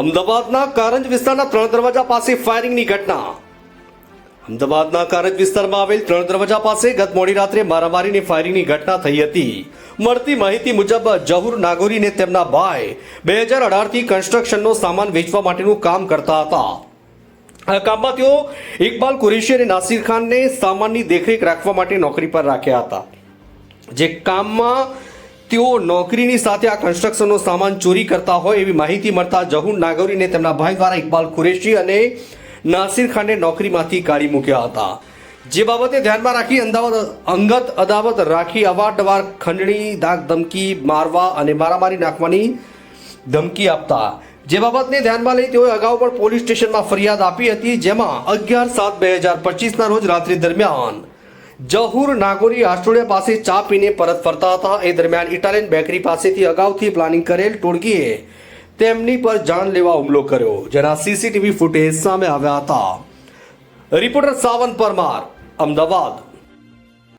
અમદાવાદના કારંજ વિસ્તારના ત્રણ દરવાજા પાસે ફાયરિંગની ઘટના. અમદાવાદના કારંજ વિસ્તારમાં આવેલ ત્રણ દરવાજા પાસે ગત મોડી રાત્રે મારામારીની ફાયરિંગની ઘટના થઈ હતી. મળતી માહિતી મુજબ, જહુર નાગોરીને તેમના ભાઈ બે હજાર અઢારથી કન્સ્ટ્રક્શનનો સામાન વેચવા માટેનું કામ કરતા હતા. આ કામમાં તેઓ ઇકબાલ કુરેશી અને નાસિર ખાનને સામાનની દેખરેખ રાખવા માટે નોકરી પર રાખ્યા હતા. જે કામમાં તેઓ નોકરીની સાથે આ કન્સ્ટ્રક્શનનો સામાન ચોરી કરતા હોય એવી માહિતી મળતા જહુર નાગોરીને તેમના ભાઈ દ્વારા ઇકબાલ કુરેશી અને નાસિર ખાનને નોકરીમાંથી કાઢી મૂક્યા હતા. જે બાબતે ધ્યાનમાં રાખી અમદાવાદ અંગત અદાવત રાખી અવારનવાર ખંડણી દાગ ધમકી મારવા અને મારામારી નાખવાની ધમકી આપતા. જે બાબતને ધ્યાનમાં લઈ તેઓએ અગાઉ પણ પોલીસ સ્ટેશનમાં ફરિયાદ આપી હતી, જેમાં અગિયાર સાત બે હજાર પચીસના રોજ રાત્રિ દરમિયાન જહુર નાગોરી આસ્ટોડિયા પાસે ચા પીને પરત ફરતા હતા. એ દરમિયાન ઇટાલિયન બેકરી પાસેથી અગાઉથી પ્લાનિંગ કરેલ ટોળકીએ તેમની પર જાનલેવા હુમલો કર્યો, જેના સીસીટીવી ફૂટેજ સામે આવ્યા હતા. રિપોર્ટર સાવન પરમાર, અમદાવાદ.